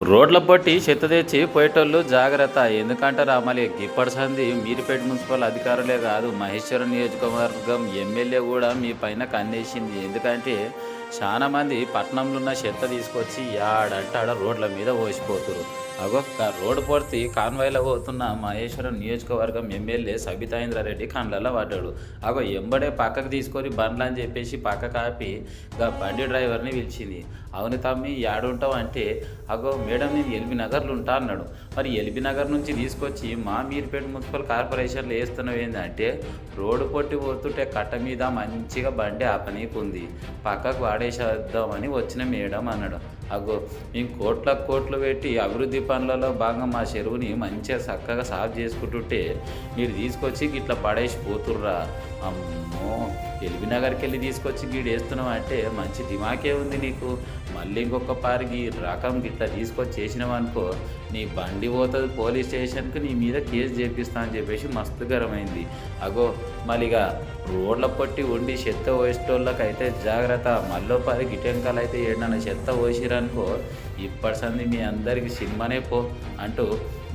రోడ్ల పొట్టి చెత్త తెచ్చి పోయేటోళ్ళు జాగ్రత్త. ఎందుకంటారా మళ్ళీ గిప్పటి సంది మీరుపేట మున్సిపల్ అధికారులే కాదు మహేశ్వరం నియోజకవర్గం ఎమ్మెల్యే కూడా మీ పైన కన్నేసింది. ఎందుకంటే చాలా మంది పట్టణంలో ఉన్న చెత్త తీసుకొచ్చి యాడంటే ఆడ రోడ్ల మీద పోసిపోతురు. అగో రోడ్డు పొడితి కాన్వాయ్లో పోతున్న మహేశ్వరం నియోజకవర్గం ఎమ్మెల్యే సబితాయింద్రారెడ్డి కండ్లలో పడ్డాడు. అగో ఎంబడే పక్కకు తీసుకొని బండ్లు అని చెప్పేసి పక్క కాపి బండి డ్రైవర్ని పిలిచింది. అవును తమ్మి యాడుంటావు అంటే అగో మేడం నేను ఎల్బీ నగర్లో ఉంటా అన్నాడు. మరి ఎల్బీ నగర్ నుంచి తీసుకొచ్చి మా మీర్పేట మున్సిపల్ కార్పొరేషన్లో వేస్తున్నావు ఏంటంటే రోడ్డు పొట్టి పోతుంటే కట్ట మీద మంచిగా బండి ఆపనీకుంది. పక్కకు వాడేసేద్దామని వచ్చిన మేడం అన్నాడు. అగో మేము కోట్ల కోట్లు పెట్టి అభివృద్ధి పనులలో భాగంగా మా చెరువుని మంచిగా చక్కగా సాఫ్ చేసుకుంటుంటే మీరు తీసుకొచ్చి ఇట్లా పడేసి పోతుర్రా. అమ్మో ఎల్బీ నగర్కి వెళ్ళి తీసుకొచ్చి గీడు వేస్తున్నావు అంటే మంచి దిమాకే ఉంది నీకు. మళ్ళీ ఇంకొక పారికి రకం గిట్లా తీసుకొచ్చి చేసినావనుకో నీ బండి పోతుంది పోలీస్ స్టేషన్కి నీ మీద కేసు చేపిస్తా అని చెప్పేసి మస్తు గరమైంది అగో మళ్ళీగా రోడ్ల పట్టి ఉండి చెత్త పోసేటోళ్ళకి అయితే జాగ్రత్త. మళ్ళీ పారి గిటెంకాలు అయితే ఏడన్నా చెత్త పోసిరనుకో ఇప్పటి సంది మీ అందరికీ సినిమానే పో అంటూ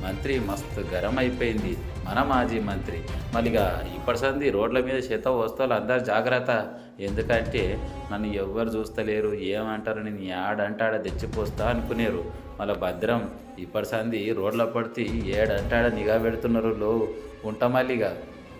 మంత్రి మస్తు గరం అయిపోయింది మన మాజీ మంత్రి. మళ్ళీగా ఇప్పటి సంది రోడ్ల మీద చేత వస్తువులు అందరు జాగ్రత్త. ఎందుకంటే నన్ను ఎవ్వరు చూస్తలేరు. ఏమంటారు? నేను ఏడంటాడ తెచ్చిపోస్తా అనుకునేరు. మళ్ళీ భద్రం. ఇప్పటి సంది రోడ్ల పడితే ఏడంటాడ నిఘా పెడుతున్నారు లో. ఉంటా మళ్ళీగా.